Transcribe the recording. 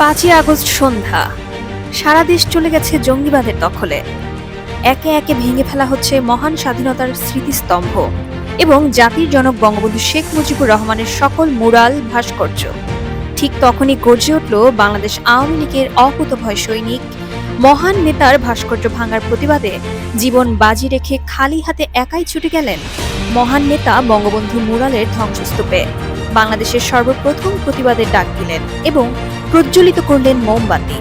পাঁচই আগস্ট সন্ধ্যা। সারা দেশ চলে গেছে জঙ্গিবাদের দখলে। একে একে ভেঙে ফেলা হচ্ছে মহান স্বাধীনতার স্মৃতিস্তম্ভ এবং জাতির জনক বঙ্গবন্ধু শেখ মুজিবুর রহমানের সকল মুরাল ভাস্কর্য। ঠিক তখনই গর্জে উঠল বাংলাদেশ আওয়ামী লীগের অকুতভয় সৈনিক। মহান নেতার ভাস্কর্য ভাঙার প্রতিবাদে জীবন বাজি রেখে খালি হাতে একাই ছুটে গেলেন মহান নেতা বঙ্গবন্ধু মুরালের ধ্বংসস্তূপে। বাংলাদেশের সর্বপ্রথম প্রতিবাদের ডাক দিলেন এবং প্রজ্বলিত করলেন মোমবাতি।